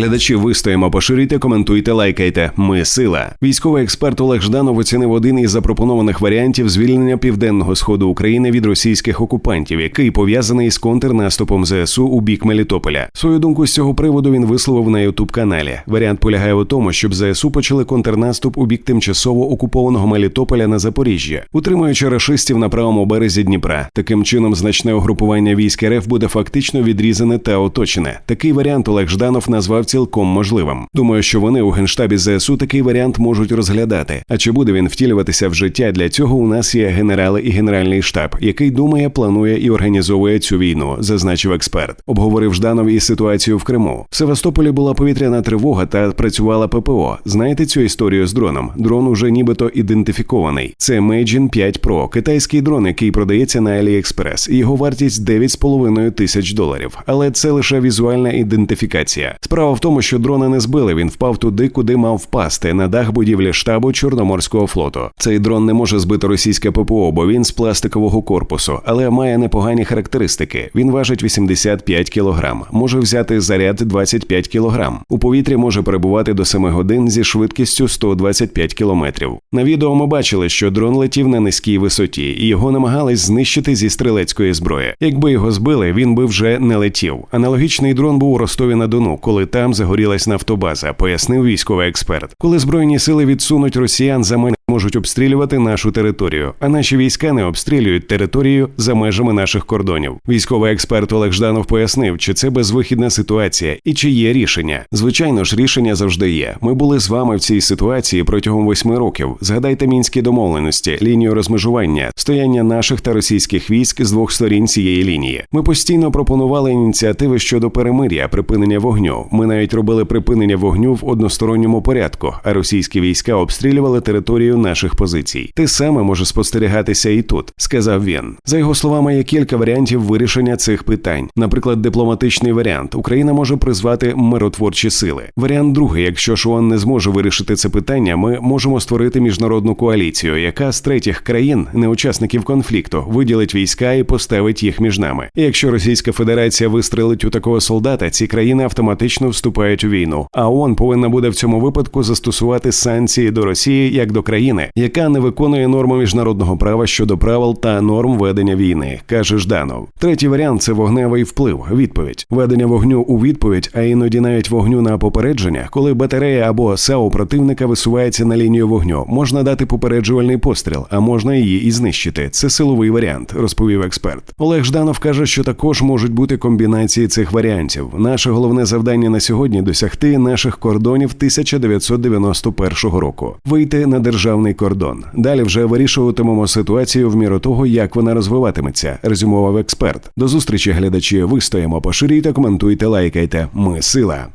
Глядачі вистоїмо, поширюйте, коментуйте, лайкайте. Ми сила. Військовий експерт Олег Жданов оцінив один із запропонованих варіантів звільнення південного сходу України від російських окупантів, який пов'язаний з контрнаступом ЗСУ у бік Мелітополя. Свою думку з цього приводу він висловив на ютуб каналі. Варіант полягає у тому, щоб ЗСУ почали контрнаступ у бік тимчасово окупованого Мелітополя на Запоріжжя, утримуючи рашистів на правому березі Дніпра. Таким чином, значне угрупування військ РФ буде фактично відрізане та оточене. Такий варіант Олег Жданов назвав цілком можливим. Думаю, що вони у генштабі ЗСУ такий варіант можуть розглядати. А чи буде він втілюватися в життя? Для цього у нас є генерали і генеральний штаб, який думає, планує і організовує цю війну, зазначив експерт. Обговорив Жданов і ситуацію в Криму. В Севастополі була повітряна тривога та працювала ППО. Знаєте цю історію з дроном? Дрон уже нібито ідентифікований. Це Meijin 5 Pro, китайський дрон, який продається на AliExpress. Його вартість 9,5 тисяч доларів. Але це лише візуальна ідентифікація. Справа в тому, що дрона не збили. Він впав туди, куди мав впасти на дах будівлі штабу Чорноморського флоту. Цей дрон не може збити російське ППО, бо він з пластикового корпусу, але має непогані характеристики. Він важить 85 кілограм, може взяти заряд 25 кілограм. У повітрі може перебувати до 7 годин зі швидкістю 125 кілометрів. На відео ми бачили, що дрон летів на низькій висоті, і його намагались знищити зі стрілецької зброї. Якби його збили, він би вже не летів. Аналогічний дрон був у Ростові на Дону, коли там загорілась нафтобаза, пояснив військовий експерт. Коли збройні сили відсунуть росіян за мене. Можуть обстрілювати нашу територію, а наші війська не обстрілюють територію за межами наших кордонів. Військовий експерт Олег Жданов пояснив, чи це безвихідна ситуація і чи є рішення. Звичайно ж, рішення завжди є. Ми були з вами в цій ситуації протягом восьми років. Згадайте мінські домовленості, лінію розмежування, стояння наших та російських військ з двох сторін цієї лінії. Ми постійно пропонували ініціативи щодо перемир'я, припинення вогню. Ми навіть робили припинення вогню в односторонньому порядку, а російські війська обстрілювали територію наших позицій. Те саме може спостерігатися і тут, сказав він. За його словами, є кілька варіантів вирішення цих питань. Наприклад, дипломатичний варіант Україна може призвати миротворчі сили. Варіант другий, якщо ж не зможе вирішити це питання, ми можемо створити міжнародну коаліцію, яка з третіх країн, не учасників конфлікту, виділить війська і поставить їх між нами. І якщо Російська Федерація вистрелить у такого солдата, ці країни автоматично вступають у війну. А ООН повинна буде в цьому випадку застосувати санкції до Росії як до країни країни, яка не виконує норми міжнародного права щодо правил та норм ведення війни, каже Жданов. Третій варіант це вогневий вплив. Відповідь ведення вогню у відповідь, а іноді навіть вогню на попередження, коли батарея або САУ противника висувається на лінію вогню, можна дати попереджувальний постріл, а можна її і знищити. Це силовий варіант, розповів експерт. Олег Жданов каже, що також можуть бути комбінації цих варіантів. Наше головне завдання на сьогодні досягти наших кордонів 1991 року, вийти на державний державний кордон. Далі вже вирішуватимемо ситуацію в міру того, як вона розвиватиметься. Резюмував експерт. До зустрічі глядачі. Вистоїмо, поширюйте, коментуйте, лайкайте. Ми сила.